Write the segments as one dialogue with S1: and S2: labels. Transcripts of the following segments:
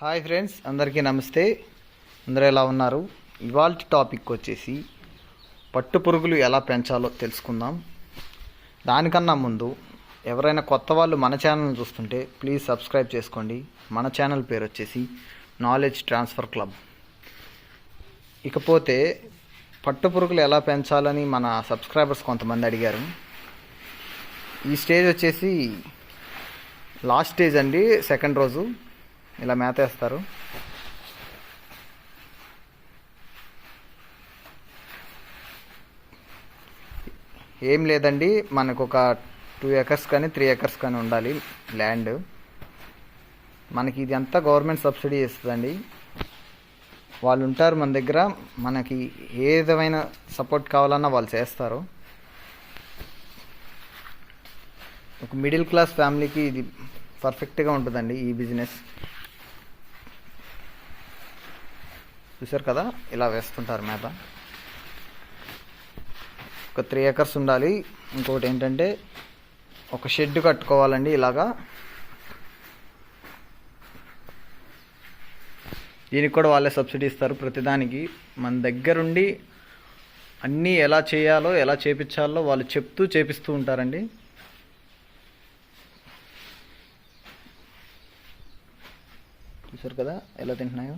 S1: Hi friends అందరికీ నమస్తే. అందరూ ఎలా ఉన్నారు? ఇవాళ టాపిక్ వచ్చేసి పట్టు పురుగులు ఎలా పెంచాలో తెలుసుకుందాం. దానికన్నా ముందు ఎవరైనా కొత్త వాళ్ళు మన ఛానల్ చూస్తుంటే ప్లీజ్ సబ్స్క్రైబ్ చేసుకోండి. మన ఛానల్ పేరు వచ్చేసి నాలెడ్జ్ ట్రాన్స్ఫర్ క్లబ్. ఇకపోతే పట్టు పురుగులు ఎలా పెంచాలని మన సబ్స్క్రైబర్స్ కొంతమంది అడిగారు. ఈ స్టేజ్ వచ్చేసి లాస్ట్ స్టేజ్ అండి సెకండ్ రోజు. ఇలా మేత వేస్తారు. ఏం లేదండి మనకు ఒక టూ ఎకర్స్ కానీ త్రీ ఎకర్స్ కానీ ఉండాలి ల్యాండ్ మనకి ఇది అంతా గవర్నమెంట్ సబ్సిడీ ఇస్తుందండి వాళ్ళు ఉంటారు మన దగ్గర మనకి ఏ విధమైన సపోర్ట్ కావాలన్నా వాళ్ళు చేస్తారు. ఒక మిడిల్ క్లాస్ ఫ్యామిలీకి ఇది పర్ఫెక్ట్గా ఉంటుందండి ఈ బిజినెస్ చూసారు కదా? ఇలా వేస్తుంటారు మేత. ఒక త్రీ ఏకర్స్ ఉండాలి. ఇంకొకటి ఏంటంటే ఒక షెడ్ కట్టుకోవాలండి ఇలాగా. దీనికి కూడా వాళ్ళే సబ్సిడీ ఇస్తారు ప్రతిదానికి. మన దగ్గరుండి అన్నీ ఎలా చేయాలో ఎలా చేపించాలో వాళ్ళు చెప్తూ చేపిస్తూ ఉంటారండి. చూసారు కదా? ఎలా తింటున్నాయో?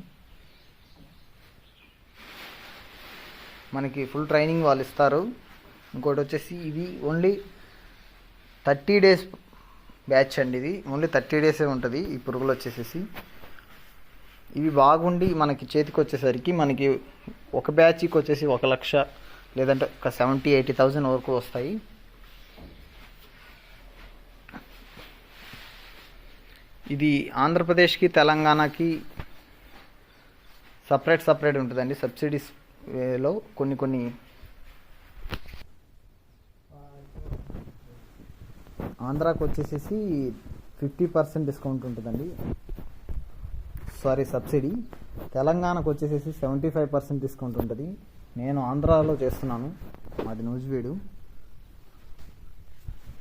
S1: మనకి ఫుల్ ట్రైనింగ్ వాళ్ళు ఇస్తారు. ఇంకోటి వచ్చేసి ఇది ఓన్లీ థర్టీ డేస్ బ్యాచ్ అండి ఇది. ఓన్లీ థర్టీ డేసే ఉంటుంది. ఈ పురుగులు వచ్చేసేసి. ఇవి బాగుండి మనకి చేతికి వచ్చేసరికి మనకి ఒక బ్యాచ్కి వచ్చేసి ఒక లక్ష లేదంటే ఒక సెవెంటీ ఎయిటీ థౌజండ్ వరకు వస్తాయి. ఇది ఆంధ్రప్రదేశ్కి తెలంగాణకి సపరేట్ సపరేట్ ఉంటుందండి. సబ్సిడీస్ లో కొన్ని కొన్ని. ఆంధ్రాకి వచ్చేసేసి ఫిఫ్టీ పర్సెంట్ డిస్కౌంట్ ఉంటుందండి. Sorry subsidy. తెలంగాణకు వచ్చేసేసి సెవెంటీ ఫైవ్ పర్సెంట్ డిస్కౌంట్ ఉంటుంది. నేను ఆంధ్రాలో చేస్తున్నాను. మాది నూజివీడు.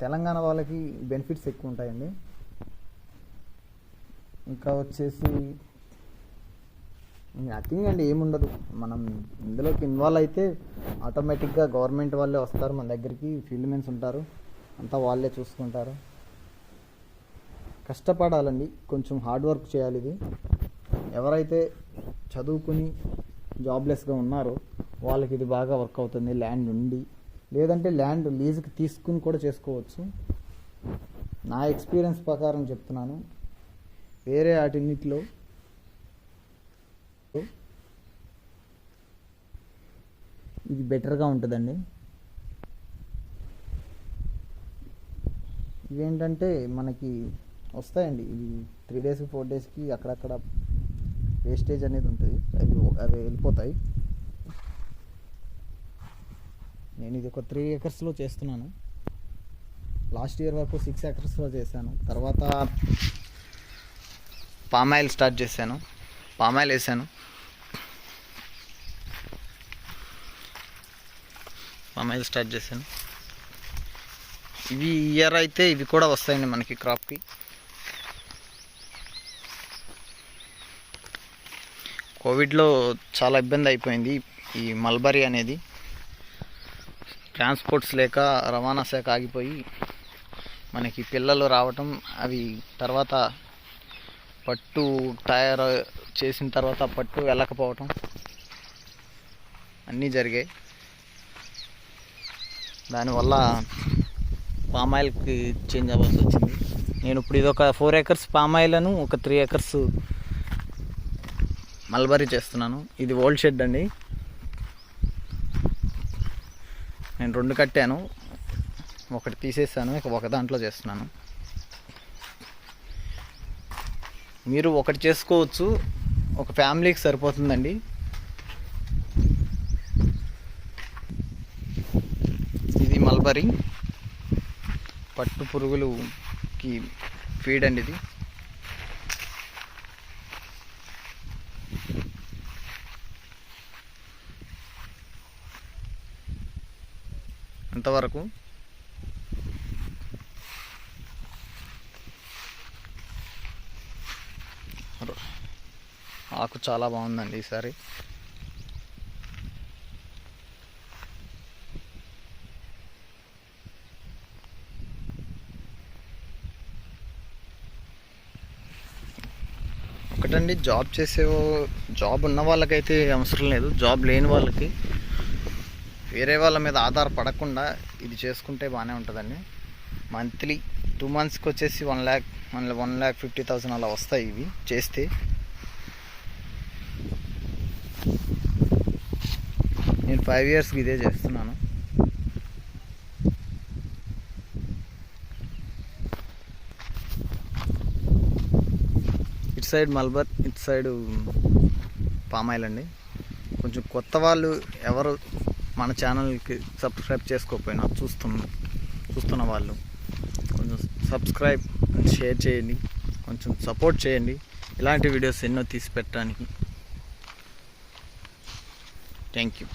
S1: తెలంగాణ వాళ్ళకి బెనిఫిట్స్ ఎక్కువ ఉంటాయండి. ఇంకా వచ్చేసి నథింగ్ అండి ఏముండదు. మనం ఇందులోకి ఇన్వాల్వ్ అయితే ఆటోమేటిక్గా గవర్నమెంట్ వాళ్ళే వస్తారు మన దగ్గరికి ఫీల్డ్ మెన్స్ ఉంటారు అంతా వాళ్ళే చూసుకుంటారు. కష్టపడాలండి కొంచెం హార్డ్ వర్క్ చేయాలి ఇది. ఎవరైతే చదువుకుని జాబ్లెస్గా ఉన్నారో వాళ్ళకి ఇది బాగా వర్క్ అవుతుంది ల్యాండ్ ఉండి లేదంటే ల్యాండ్ లీజుకి తీసుకుని కూడా చేసుకోవచ్చు. నా ఎక్స్పీరియన్స్ ప్రకారం చెప్తున్నాను. వేరే వాటిన్నిటిలో ఇది బెటర్గా ఉంటుందండి. ఇవేంటంటే మనకి వస్తాయండి. ఇవి త్రీ డేస్ ఫోర్ డేస్కి అక్కడక్కడ వేస్టేజ్ అనేది ఉంటుంది. అవి అవి వెళ్ళిపోతాయి. నేను ఇది ఒక త్రీ ఎకర్స్లో చేస్తున్నాను. లాస్ట్ ఇయర్ వరకు సిక్స్ ఎకర్స్లో చేశాను. తర్వాత పామ్ ఆయిల్ స్టార్ట్ చేశాను. పామ్ ఆయిల్ వేసాను పామాయిల్ స్టార్ట్ చేశాను. ఇవి ఇయర్ అయితే ఇవి కూడా వస్తాయండి మనకి క్రాప్కి కోవిడ్లో చాలా ఇబ్బంది అయిపోయింది ఈ మల్బరీ అనేది. ట్రాన్స్పోర్ట్స్ లేక రవాణా శాఖ ఆగిపోయి మనకి పిల్లలు రావటం అవి తర్వాత పట్టు తయారు చేసిన తర్వాత పట్టు వెళ్ళకపోవటం అన్నీ జరిగాయి. దానివల్ల పామ్ ఆయిల్కి చేంజ్ అవ్వాల్సి వచ్చింది. నేను ఇప్పుడు ఇది ఒక ఫోర్ ఏకర్స్ పామ్ ఆయిల్ను ఒక త్రీ ఏకర్స్ మల్బరీ చేస్తున్నాను. ఇది ఓల్డ్ షెడ్ అండి. నేను రెండు కట్టాను. ఒకటి తీసేసాను ఇక ఒక దాంట్లో చేస్తున్నాను. మీరు ఒకటి చేసుకోవచ్చు. ఒక ఫ్యామిలీకి సరిపోతుందండి. ఇది పట్టు పురుగులుకి ఫీడ్ అండి ఇది అంతవరకు ఆకు చాలా బాగుందండి ఈసారి. ఒకటండి జాబ్ చేసే జాబ్ ఉన్న వాళ్ళకైతే అవసరం లేదు. జాబ్ లేని వాళ్ళకి వేరే వాళ్ళ మీద ఆధారపడకుండా ఇది చేసుకుంటే బాగానే ఉంటుందండి. మంత్లీ టూ మంత్స్కి వచ్చేసి one lakh one one lakh fifty thousand అలా వస్తాయి ఇవి చేస్తే. నేను ఫైవ్ ఇయర్స్కి ఇదే చేస్తున్నాను. ఇటు సైడ్ మల్బర్ ఇటు సైడ్ పామాయిల్ అండి. కొంచెం కొత్త వాళ్ళు ఎవరు మన ఛానల్కి సబ్స్క్రైబ్ చేసుకోకపోయినా చూస్తున్న చూస్తున్న వాళ్ళు కొంచెం సబ్స్క్రైబ్ షేర్ చేయండి. కొంచెం సపోర్ట్ చేయండి. ఇలాంటి వీడియోస్ ఎన్నో తీసి పెట్టడానికి. Thank you.